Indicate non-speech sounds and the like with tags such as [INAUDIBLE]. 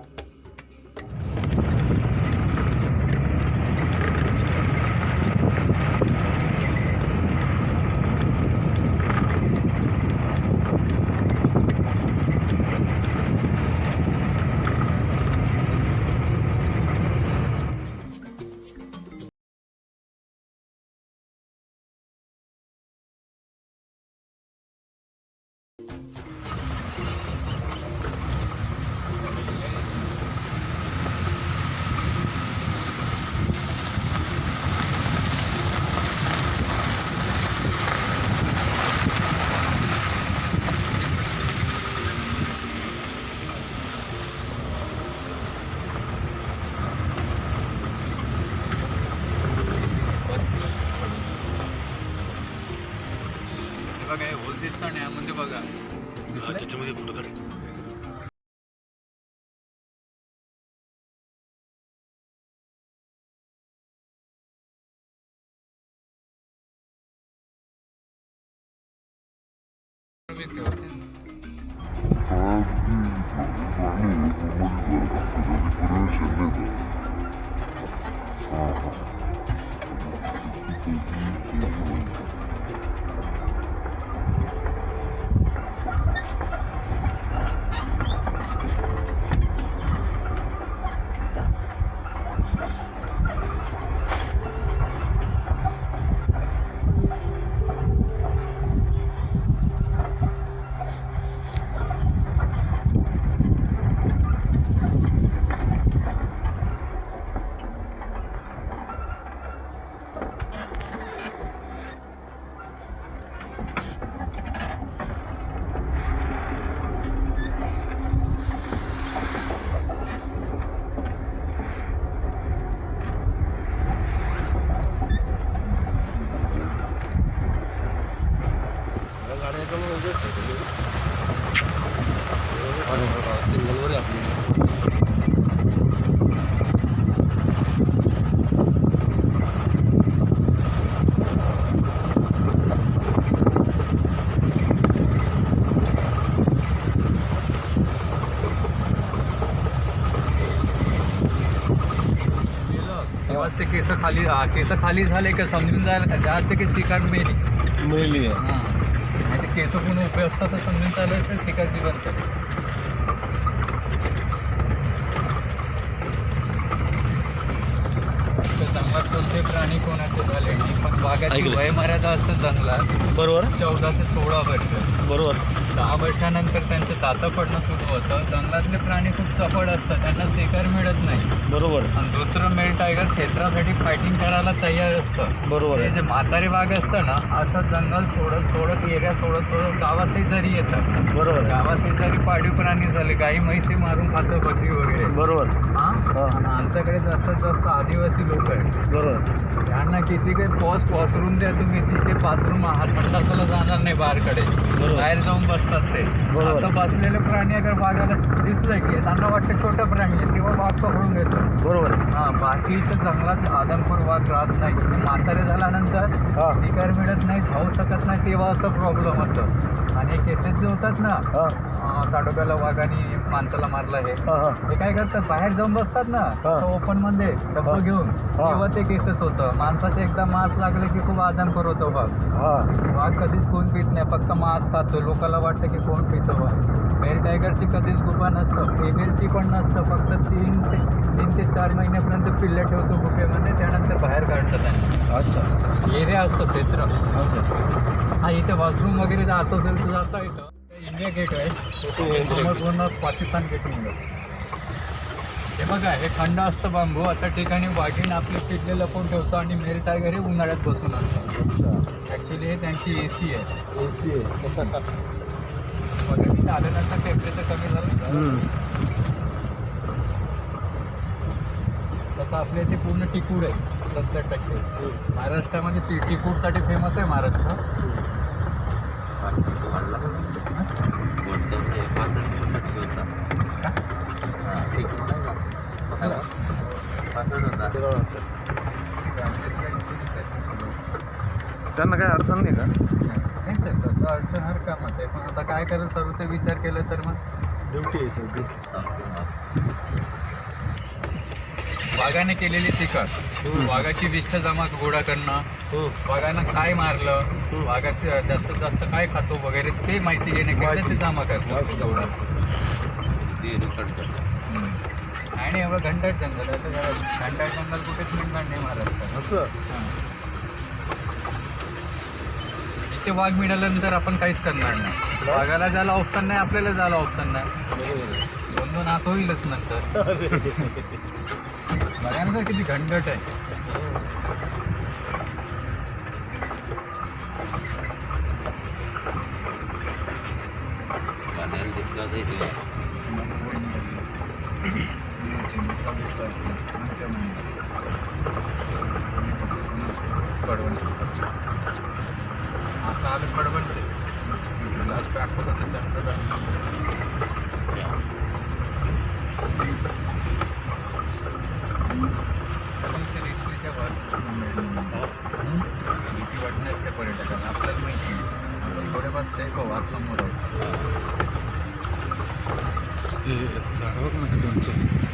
बघा हे आहे म्हणजे बघा. त्याच्यामध्ये फोटो काढ? ते केस खाली केस खाली झाले का समजून जायला जायचं की शिकार मेली? मिळली आहे. हां. केस कोणी उभे असतात तर समजून चालायचं शिकार जिवंत तर जंगलात कोणते प्राणी कोणाचे झाले नाही पण वाघाची ऐकलं. वय मर्यादा असतं जंगलात. बरोबर. चौदा ते सोळा वर्ष. बरोबर. दहा वर्षानंतर त्यांचं दातं पडणं सुरू होतं. जंगलातले प्राणी खूप चपळ असतात. त्यांना शिकार मिळत नाही. बरोबर. आणि दुसरं मेल टायगर क्षेत्रासाठी फायटिंग करायला तयार असतं. बरोबर. ते आहे जे म्हातारे वाघ असतं ना असं जंगल सोडत सोडत एरिया सोडत सोडत गावाशेजारी येतात. बरोबर. आहे गावाशेजारी पाळीव प्राणी झाले गाई म्हैसी मारून खातं बकरी वगैरे. बरोबर. हा? हा. आणि आमच्याकडे जास्तीत जास्त आदिवासी लोक आहेत. बरोबर. त्यांना किती काही पॉस पॉसरून द्या तुम्ही तिथे बाथरूम हा संडासाला जाणार नाही बाहेरकडे. बाहेर जाऊन बसतात ते. असं बसलेले प्राणी अगर वाघाला दिसलं की त्यांना वाटतं छोटं प्राणी आहे. किंवा वाघ पकडून घेतो बरोबर आहे. हा बाकीच्या जंगलात आदमपूर वाघ राहत नाही. म्हातारे झाल्यानंतर हा. शिकार मिळत नाही खाऊ शकत नाही तेव्हा असं प्रॉब्लेम होतं. आणि केसेस जे होतात ना हा. अं, ताडोब्याला वाघाने माणसाला मारलं हा. हा ते काय करतात? बाहेर जाऊन बसतात ना हा. ओपनमध्ये डब्बा. घेऊन. हा. तेव्हा ते केसेस होतं. माणसाचं एकदा मांस लागले की खूप आदान करतो वाघ. हा. वाघ कधीच कोण पित नाही फक्त मांस खातो. लोकांना वाटतं की कोण पितो वाघ. मेल टायगरची कधीच गुफा नसतं. फिमेलची पण नसतं. फक्त तीन ते तीन ते चार महिन्यापर्यंत पिल्लं ठेवतो गुफेमध्ये त्यानंतर बाहेर काढतात त्यांना. अच्छा. एरिया असतो क्षेत्र. हा इथे वॉशरूम वगैरे जर असं असेल तर जाता इथं. इंडिया गेट आहे. समोर पूर्ण पाकिस्तान गेट निघत हे बघा हे खंड असतं बांबू. अशा ठिकाणी वाघीण आपले पिल्ले लपवून ठेवतो आणि मेल टायगर हे उन्हाळ्यात बसून असतं अच्छा. ॲक्च्युली हे त्यांची ए सी आहे. ए सी आहे [LAUGHS] आल्यानंतर टेम्परेचर कमी झालं. आपल्या इथे पूर्ण टिकूड आहे. सत्तर टक्के. महाराष्ट्रामध्ये टी टिकूडसाठी फेमस आहे महाराष्ट्र? हा, नाही. त्यांना काही अडचण नाही का? नाहीच आहे तर अडचण हर कामात आहे. पण आता काय करेल सर्व ते विचार केलं तर मग वाघाने केलेली शिकार वाघाची विष्ठ जमा गोळा करणं. वाघानं काय मारलं? वाघाचे जास्तीत जास्त काय खातो वगैरे ते माहिती घेण्याकरिता ते जमा करतात. तेवढा. आणि एवढं घंटाट जंगल जरा घंटाट जंगल कुठेच मिळणार नाही महाराष्ट्रात असं? इथे वाघ मिळाल्यानंतर आपण काहीच करणार नाही. वाघाला जायला ऑप्शन नाही आपल्याला जायला ऑप्शन नाही. दोन दोन हात होईलच नंतर. बघा ना सर किती घंटट आहे कडवण आपण थोडेफार सेफ हो आज समोर